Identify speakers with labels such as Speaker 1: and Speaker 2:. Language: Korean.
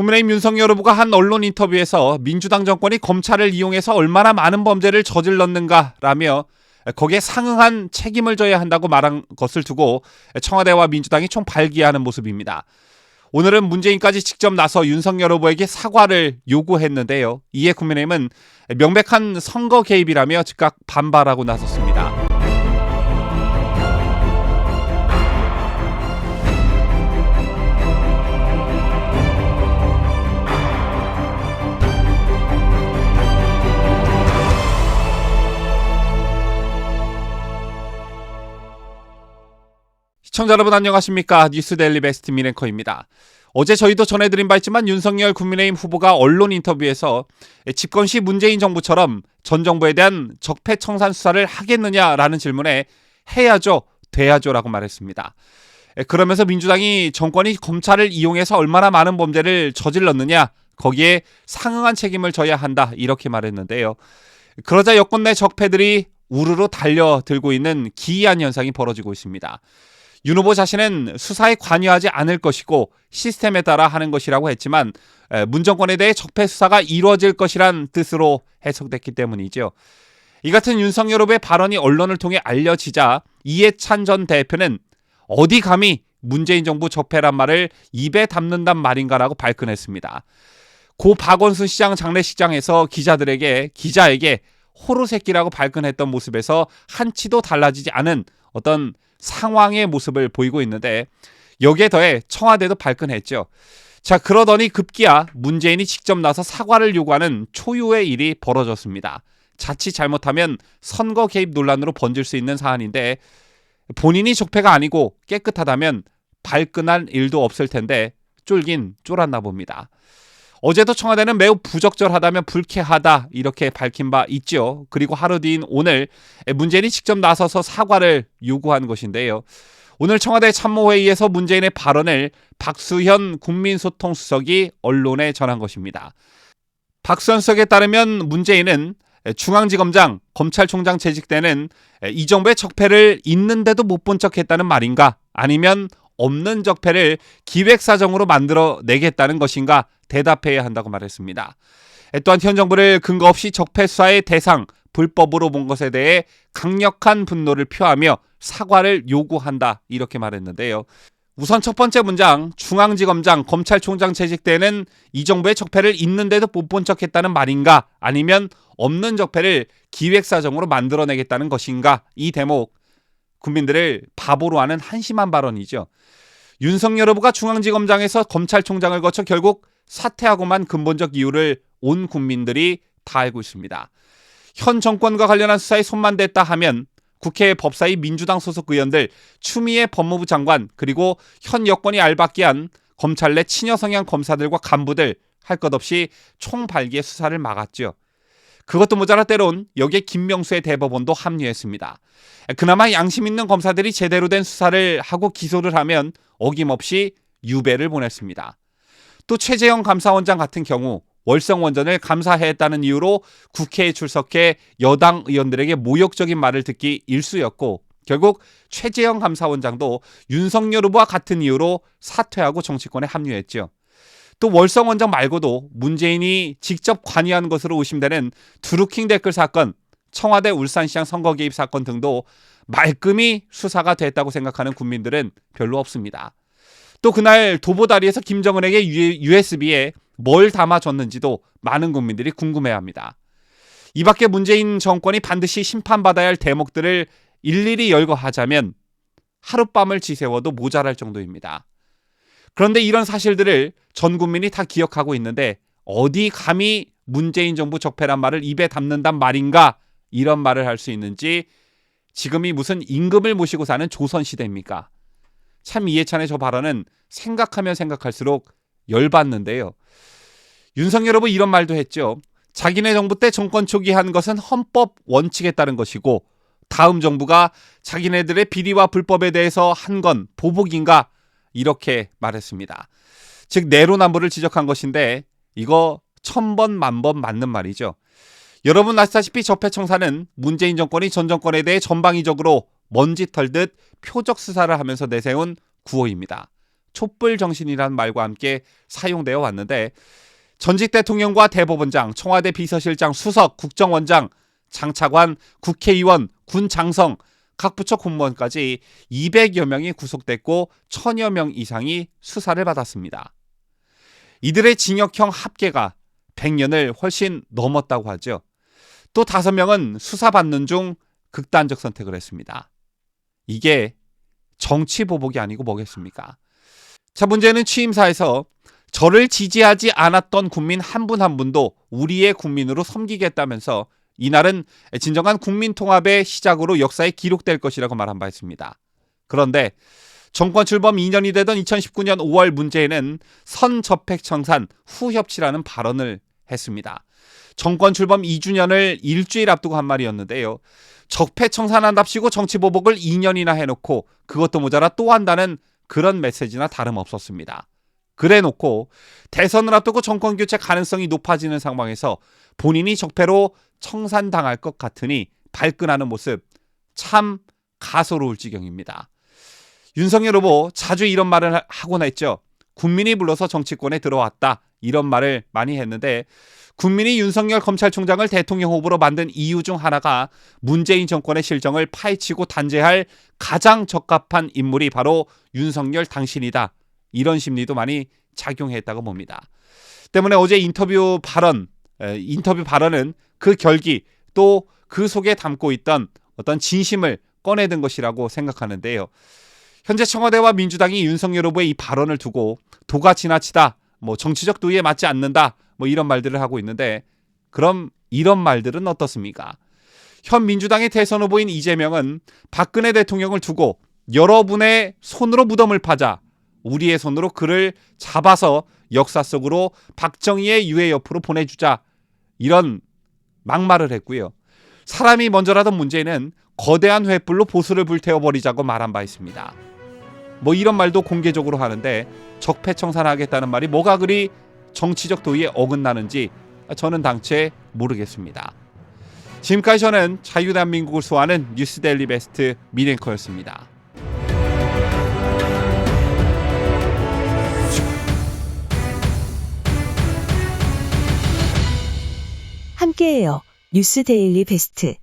Speaker 1: 국민의힘 윤석열 후보가 한 언론 인터뷰에서 민주당 정권이 검찰을 이용해서 얼마나 많은 범죄를 저질렀는가라며 거기에 상응한 책임을 져야 한다고 말한 것을 두고 청와대와 민주당이 총 발기하는 모습입니다. 오늘은 문재인까지 직접 나서 윤석열 후보에게 사과를 요구했는데요. 이에 국민의힘은 명백한 선거 개입이라며 즉각 반발하고 나섰습니다. 시청자 여러분 안녕하십니까 뉴스데일리 베스트 미랭커입니다. 어제 저희도 전해드린 바 있지만 윤석열 국민의힘 후보가 언론 인터뷰에서 집권 시 문재인 정부처럼 전 정부에 대한 적폐청산 수사를 하겠느냐라는 질문에 해야죠, 돼야죠라고 말했습니다. 그러면서 민주당이 정권이 검찰을 이용해서 얼마나 많은 범죄를 저질렀느냐 거기에 상응한 책임을 져야 한다 이렇게 말했는데요. 그러자 여권 내 적폐들이 우르르 달려들고 있는 기이한 현상이 벌어지고 있습니다. 윤 후보 자신은 수사에 관여하지 않을 것이고 시스템에 따라 하는 것이라고 했지만 문 정권에 대해 적폐 수사가 이루어질 것이란 뜻으로 해석됐기 때문이죠. 이 같은 윤석열 후보의 발언이 언론을 통해 알려지자 이해찬 전 대표는 어디 감히 문재인 정부 적폐란 말을 입에 담는단 말인가라고 발끈했습니다. 고 박원순 시장 장례식장에서 기자들에게 기자에게 호루 새끼라고 발끈했던 모습에서 한치도 달라지지 않은 어떤 상황의 모습을 보이고 있는데 여기에 더해 청와대도 발끈했죠. 자, 그러더니 급기야 문재인이 직접 나서 사과를 요구하는 초유의 일이 벌어졌습니다. 자칫 잘못하면 선거 개입 논란으로 번질 수 있는 사안인데 본인이 적폐가 아니고 깨끗하다면 발끈할 일도 없을 텐데 쫄긴 쫄았나 봅니다. 어제도 청와대는 매우 부적절하다면 불쾌하다 이렇게 밝힌 바 있죠. 그리고 하루 뒤인 오늘 문재인이 직접 나서서 사과를 요구한 것인데요. 오늘 청와대 참모회의에서 문재인의 발언을 박수현 국민소통수석이 언론에 전한 것입니다. 박수현 수석에 따르면 문재인은 중앙지검장, 검찰총장 재직 때는 이 정부의 적폐를 있는데도 못 본 척했다는 말인가? 아니면 없는 적폐를 기획사정으로 만들어 내겠다는 것인가 대답해야 한다고 말했습니다. 또한 현 정부를 근거 없이 적폐 수사의 대상, 불법으로 본 것에 대해 강력한 분노를 표하며 사과를 요구한다 이렇게 말했는데요. 우선 첫 번째 문장 중앙지검장 검찰총장 재직 때는 이 정부의 적폐를 있는데도 못 본 척했다는 말인가 아니면 없는 적폐를 기획사정으로 만들어내겠다는 것인가 이 대목 국민들을 바보로 하는 한심한 발언이죠. 윤석열 후보가 중앙지검장에서 검찰총장을 거쳐 결국 사퇴하고만 근본적 이유를 온 국민들이 다 알고 있습니다. 현 정권과 관련한 수사에 손만 댔다 하면 국회 법사위 민주당 소속 의원들 추미애 법무부 장관 그리고 현 여권이 알박기 한 검찰 내 친여 성향 검사들과 간부들 할 것 없이 총발기의 수사를 막았죠. 그것도 모자라 때론 여기에 김명수의 대법원도 합류했습니다. 그나마 양심 있는 검사들이 제대로 된 수사를 하고 기소를 하면 어김없이 유배를 보냈습니다. 또 최재형 감사원장 같은 경우 월성 원전을 감사했다는 이유로 국회에 출석해 여당 의원들에게 모욕적인 말을 듣기 일쑤였고 결국 최재형 감사원장도 윤석열 후보와 같은 이유로 사퇴하고 정치권에 합류했죠. 또 월성 원장 말고도 문재인이 직접 관여한 것으로 의심되는 드루킹 댓글 사건, 청와대 울산시장 선거 개입 사건 등도 말끔히 수사가 됐다고 생각하는 국민들은 별로 없습니다. 또 그날 도보다리에서 김정은에게 USB에 뭘 담아줬는지도 많은 국민들이 궁금해합니다. 이 밖에 문재인 정권이 반드시 심판받아야 할 대목들을 일일이 열거하자면 하룻밤을 지새워도 모자랄 정도입니다. 그런데 이런 사실들을 전 국민이 다 기억하고 있는데 어디 감히 문재인 정부 적폐란 말을 입에 담는단 말인가 이런 말을 할 수 있는지 지금이 무슨 임금을 모시고 사는 조선시대입니까? 참 이해찬의 저 발언은 생각하면 생각할수록 열받는데요. 윤석열 후보 이런 말도 했죠. 자기네 정부 때 정권 초기 한 것은 헌법 원칙에 따른 것이고 다음 정부가 자기네들의 비리와 불법에 대해서 한 건 보복인가 이렇게 말했습니다. 즉 내로남불을 지적한 것인데 이거 천번 만번 맞는 말이죠. 여러분 아시다시피 적폐청사는 문재인 정권이 전 정권에 대해 전방위적으로 먼지 털듯 표적 수사를 하면서 내세운 구호입니다. 촛불 정신이라는 말과 함께 사용되어 왔는데 전직 대통령과 대법원장, 청와대 비서실장, 수석, 국정원장, 장차관, 국회의원, 군 장성, 각 부처 공무원까지 200여 명이 구속됐고 1000여 명 이상이 수사를 받았습니다. 이들의 징역형 합계가 100년을 훨씬 넘었다고 하죠. 또 5명은 수사받는 중 극단적 선택을 했습니다. 이게 정치 보복이 아니고 뭐겠습니까? 자, 문제는 취임사에서 저를 지지하지 않았던 국민 한 분한 분도 우리의 국민으로 섬기겠다면서 이날은 진정한 국민 통합의 시작으로 역사에 기록될 것이라고 말한 바 있습니다. 그런데 정권 출범 2년이 되던 2019년 5월 문재인은 선접핵 청산 후협치라는 발언을 했습니다. 정권 출범 2주년을 일주일 앞두고 한 말이었는데요. 적폐 청산한답시고 정치 보복을 2년이나 해놓고 그것도 모자라 또 한다는 그런 메시지나 다름없었습니다. 그래 놓고 대선을 앞두고 정권 교체 가능성이 높아지는 상황에서 본인이 적폐로 청산당할 것 같으니 발끈하는 모습 참 가소로울 지경입니다. 윤석열 후보 자주 이런 말을 하- 하곤 했죠. 국민이 불러서 정치권에 들어왔다. 이런 말을 많이 했는데 국민이 윤석열 검찰총장을 대통령 후보로 만든 이유 중 하나가 문재인 정권의 실정을 파헤치고 단죄할 가장 적합한 인물이 바로 윤석열 당신이다. 이런 심리도 많이 작용했다고 봅니다. 때문에 어제 인터뷰 발언, 에, 인터뷰 발언은 그 결기 또 그 속에 담고 있던 어떤 진심을 꺼내든 것이라고 생각하는데요. 현재 청와대와 민주당이 윤석열 후보의 이 발언을 두고 도가 지나치다, 뭐 정치적 도의에 맞지 않는다, 뭐 이런 말들을 하고 있는데 그럼 이런 말들은 어떻습니까? 현 민주당의 대선 후보인 이재명은 박근혜 대통령을 두고 여러분의 손으로 무덤을 파자 우리의 손으로 그를 잡아서 역사 속으로 박정희의 유해 옆으로 보내주자 이런 막말을 했고요. 사람이 먼저라던 문제는 거대한 횃불로 보수를 불태워버리자고 말한 바 있습니다. 뭐 이런 말도 공개적으로 하는데 적폐청산하겠다는 말이 뭐가 그리 정치적 도의에 어긋나는지 저는 당최 모르겠습니다. 지금까지 저는 자유대한민국을 소화하는 뉴스데일리 베스트 미랭커였습니다.
Speaker 2: 함께해요. 뉴스 데일리 베스트.